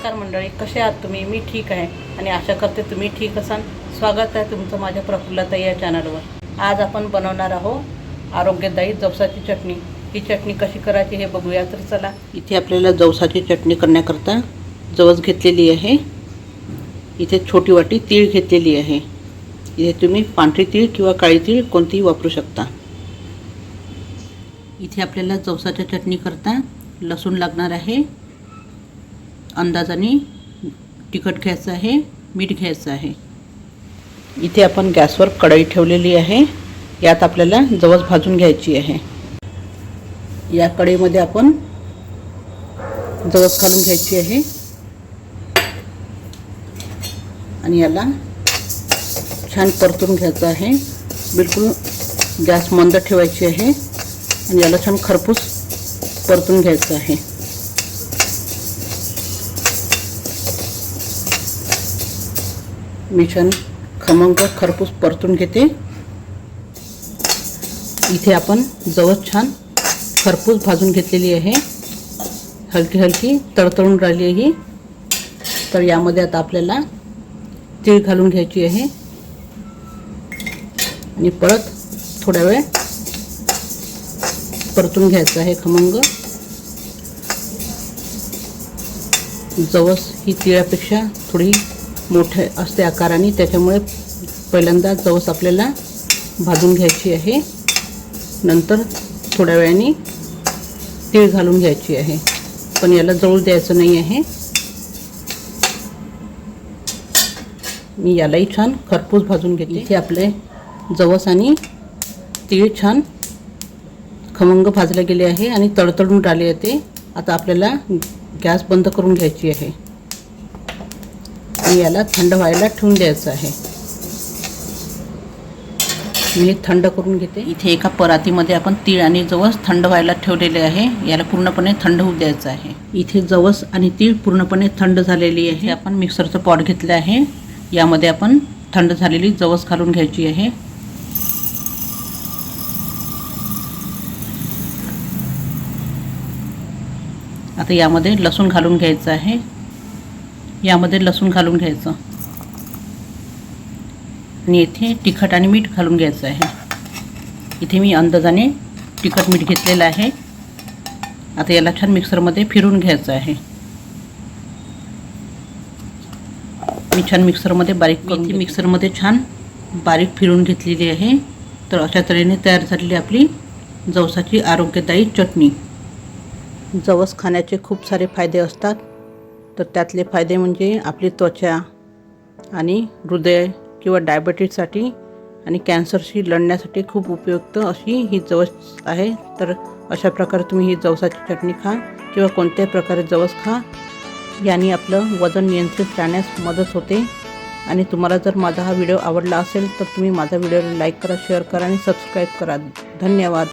नमस्कार मंडळी कसे आहात तुम्ही? मी ठीक आहे आणि आशा करते तुम्ही ठीक असाल. स्वागत आहे तुमचं माझ्या प्रफुल्लताई या चॅनलवर आज आपण बनवणार आहोत आरोग्यदायी जवसाची चटणी. ही चटणी कशी करायची हे बघूया. तर चला इथे आपल्याला जवसाची चटणी करण्याकरता जवस घेतलेली आहे. इथे छोटी वाटी तीळ घेतलेली आहे. इथे तुम्ही पांढरी तीळ किंवा काळी तीळ कोणतीही वापरू शकता. इथे आपल्याला जवसाच्या चटणी करता लसूण लागणार आहे. अंदाजाने तिखट घ्यायचं आहे मीठ घ्यायचं आहे. इथे आपण गॅसवर कढई ठेवलेली आहे. यात आपल्याला जवस भाजून घ्यायची आहे. या कढईमध्ये आपण जवस घालून घ्यायची आहे. आणि याला छान परतून घ्यायचं आहे. बिलकुल गॅस मंद ठेवायची आहे. आणि याला छान खरपूस परतून घ्यायचं आहे. मी छान खमंग खरपूस परतून घेते. इथे आपण जवळ छान खरपूस भाजून घेतलेली आहे. हलकी हलकी तळतळून राहिली आहे ही. तर यामध्ये आता आपल्याला तीळ घालून घ्यायची आहे. आणि परत थोड्या वेळ परतून घ्यायचं आहे खमंग. जवस ही तिळापेक्षा थोडी मोठे असते आकाराने त्याच्यामुळे पहिल्यांदा जवस आपल्याला भाजून घ्यायची आहे. नंतर थोड्या वेळाने तीळ घालून घ्यायची आहे. पण याला जवळ द्यायचं नाही आहे. मी यालाही छान खरपूस भाजून घेतली की आपले जवस आणि तीळ छान खमंग भाजले गेले आहे आणि तडतडून राहिले आहे ते. आता आपल्याला गॅस बंद करून घ्यायची आहे. आणि याला थंड व्हायला ठेवून द्यायचं आहे. मी हे थंड करून घेते. इथे एका परातीमध्ये आपण तीळ आणि जवस थंड व्हायला ठेवलेले आहे. याला पूर्णपणे थंड होऊ द्यायचं आहे. इथे जवस आणि तीळ पूर्णपणे थंड झालेली आहे. आपण मिक्सरचं पॉट घेतलं आहे. यामध्ये आपण थंड झालेली जवस घालून घ्यायची आहे. आता यामध्ये लसूण घालून घ्यायचं आहे. यामध्ये लसूण घालून घ्यायचं. आणि येथे तिखट आणि मीठ घालून घ्यायचं आहे. इथे मी अंदाजाने तिखट मीठ घेतलेलं आहे. आता याला छान मिक्सरमध्ये फिरून घ्यायचं आहे. मी छान मिक्सरमध्ये बारीक करून मिक्सरमध्ये. छान बारीक फिरून घेतलेली आहे. तर अशा तऱ्हेने तयार झालेली आपली जवसाची आरोग्यदायी चटणी. जवस खाण्याचे खूप सारे फायदे असतात. तर त्यातले फायदे म्हणजे आपली त्वचा आणि हृदय किंवा डायबेटीजसाठी आणि कॅन्सरशी लढण्यासाठी खूप उपयुक्त अशी ही जवस आहे. तर अशा प्रकारे तुम्ही ही जवसाची चटणी खा किंवा कोणत्याही प्रकारे जवस खा. याने आपलं वजन नियंत्रित राहण्यास मदत होते. आणि तुम्हाला जर माझा हा व्हिडिओ आवडला असेल तर तुम्ही माझा व्हिडिओला लाईक करा शेअर करा आणि सबस्क्राईब करा. धन्यवाद.